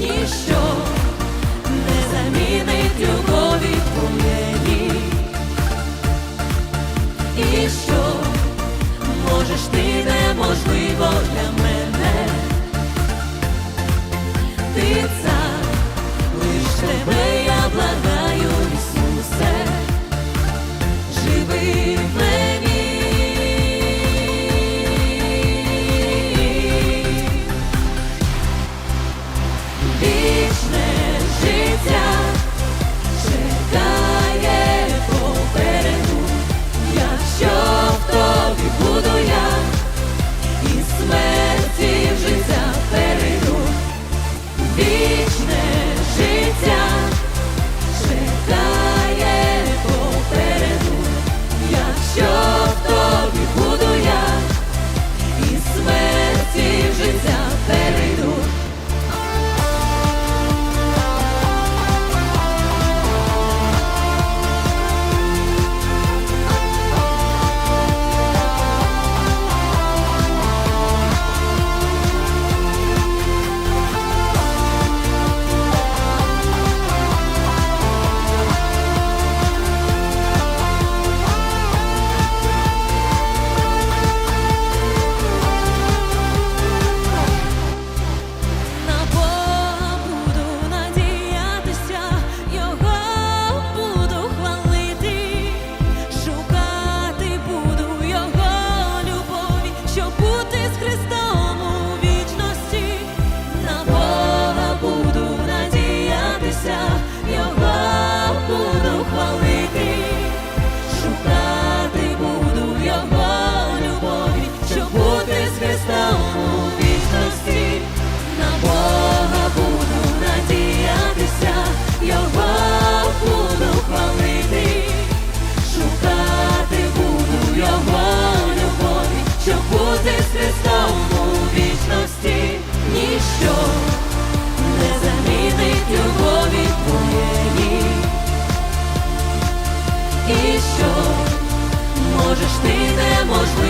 ніщо не замінить любові твоєї. І що можеш ти неможливо для мене. і що можеш ти неможливо.